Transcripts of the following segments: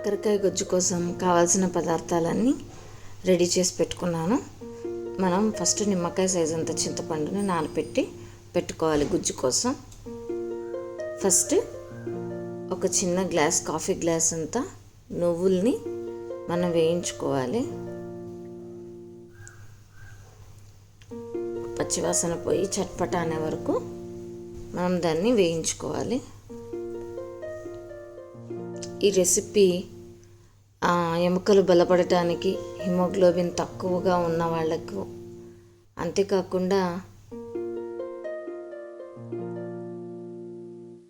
కాకరకాయ గుజ్జు కోసం కావాల్సిన పదార్థాలన్నీ రెడీ చేసి పెట్టుకున్నాను. మనం ఫస్ట్ నిమ్మకాయ సైజ్ అంత చింతపండుని నానబెట్టి పెట్టుకోవాలి గుజ్జు కోసం. ఫస్ట్ ఒక చిన్న గ్లాస్ కాఫీ గ్లాస్ అంతా నువ్వుల్ని మనం వేయించుకోవాలి. పచ్చివాసన పోయి చట్పట అనే వరకు మనం దాన్ని వేయించుకోవాలి. ఈ రెసిపీ ఎముకలు బలపడటానికి హిమోగ్లోబిన్ తక్కువగా ఉన్న వాళ్ళకు అంతేకాకుండా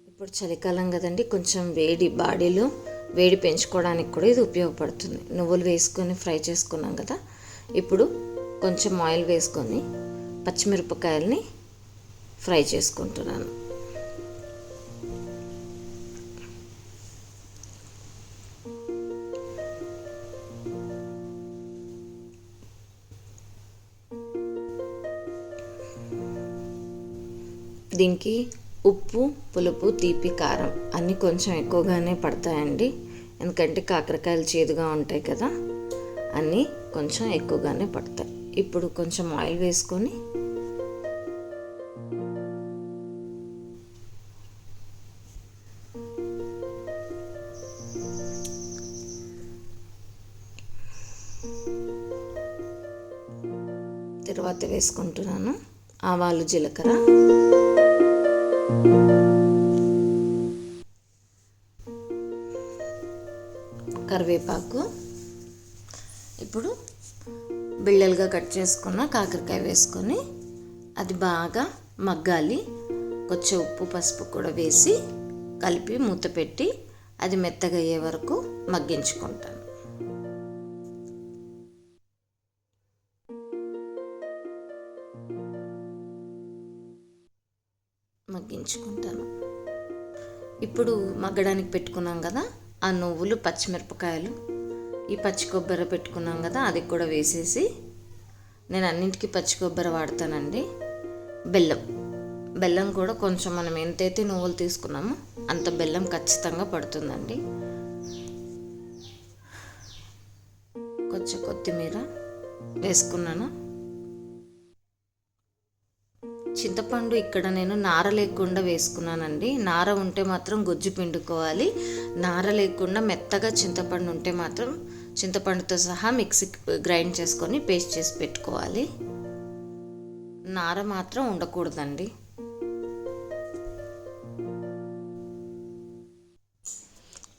ఇప్పుడు చలికాలం కదండి కొంచెం వేడి బాడీలో వేడి పెంచుకోవడానికి కూడా ఇది ఉపయోగపడుతుంది. నువ్వులు వేసుకొని ఫ్రై చేసుకున్నాం కదా ఇప్పుడు కొంచెం ఆయిల్ వేసుకొని పచ్చిమిరపకాయల్ని ఫ్రై చేసుకుంటున్నాను. దీనికి ఉప్పు పులుపు తీపి కారం అన్నీ కొంచెం ఎక్కువగానే పడతాయండి. ఎందుకంటే కాకరకాయలు చేదుగా ఉంటాయి కదా అన్నీ కొంచెం ఎక్కువగానే పడతాయి. ఇప్పుడు కొంచెం ఆయిల్ వేసుకొని తర్వాత వేసుకుంటున్నాను ఆవాలు జీలకర్ర. కరివేపాకు. ఇప్పుడు బిళ్ళలుగా కట్ చేసుకున్న కాకరకాయ వేసుకొని అది బాగా మగ్గాలి. కొంచెం ఉప్పు పసుపు కూడా వేసి కలిపి మూత పెట్టి అది మెత్తగయ్యే వరకు మగ్గించుకుంటాను. తగ్గించుకుంటాను ఇప్పుడు మగ్గడానికి పెట్టుకున్నాం కదా ఆ నువ్వులు పచ్చిమిరపకాయలు ఈ పచ్చి కొబ్బరి పెట్టుకున్నాం కదా అది కూడా వేసేసి నేను అన్నింటికి పచ్చి కొబ్బరి వాడతానండి. బెల్లం బెల్లం కూడా కొంచెం మనం ఎంతైతే నువ్వులు తీసుకున్నామో అంత బెల్లం ఖచ్చితంగా పడుతుందండి. కొంచెం కొత్తిమీర వేసుకున్నాను. చింతపండు ఇక్కడ నేను నార లేకుండా వేసుకున్నానండి. నార ఉంటే మాత్రం గుజ్జు పిండుకోవాలి. నార లేకుండా మెత్తగా చింతపండు ఉంటే మాత్రం చింతపండుతో సహా మిక్సీ గ్రైండ్ చేసుకొని పేస్ట్ చేసి పెట్టుకోవాలి. నార మాత్రం ఉండకూడదండి.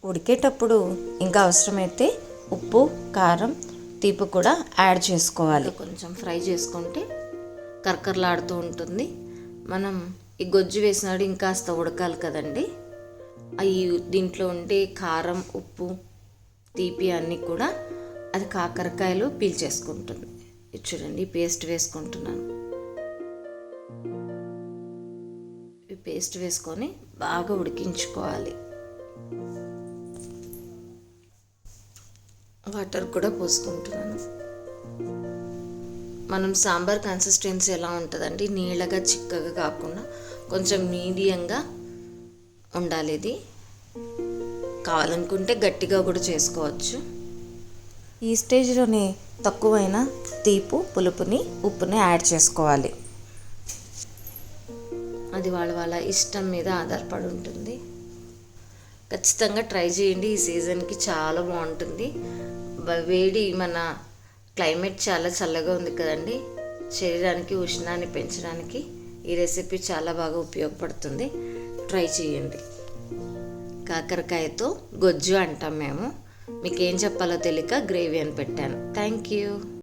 ఉడికేటప్పుడు ఇంకా అవసరమైతే ఉప్పు కారం తీపి కూడా యాడ్ చేసుకోవాలి. కొంచెం ఫ్రై చేసుకుంటే కరకరలాడుతూ ఉంటుంది. మనం ఈ గొజ్జు వేసినాడు ఇంకాస్త ఉడకాలి కదండి. అవి దీంట్లో ఉండే కారం ఉప్పు తీపి అన్నీ కూడా అది కాకరకాయలు పీల్చేసుకుంటుంది. ఇది చూడండి పేస్ట్ వేసుకుంటున్నాను. ఈ పేస్ట్ వేసుకొని బాగా ఉడికించుకోవాలి. వాటర్ కూడా పోసుకుంటున్నాను. మనం సాంబార్ కన్సిస్టెన్సీ ఎలా ఉంటుందండి? నీళ్ళగా చిక్కగా కాకుండా కొంచెం మీడియంగా ఉండాలి ఇది. కావాలనుకుంటే గట్టిగా కూడా చేసుకోవచ్చు. ఈ స్టేజ్లోనే తక్కువైన తీపు పులుపుని ఉప్పుని యాడ్ చేసుకోవాలి. అది వాళ్ళ వాళ్ళ ఇష్టం మీద ఆధారపడి ఉంటుంది. ఖచ్చితంగా ట్రై చేయండి. ఈ సీజన్కి చాలా బాగుంటుంది. వేడి మన క్లైమేట్ చాలా చల్లగా ఉంది కదండి. శరీరానికి ఉష్ణాన్ని పెంచడానికి ఈ రెసిపీ చాలా బాగా ఉపయోగపడుతుంది. ట్రై చేయండి. కాకరకాయతో గొజ్జు అంటాం మేము. మీకు ఏం చెప్పాలో తెలియక గ్రేవీ అని పెట్టాను. Thank you.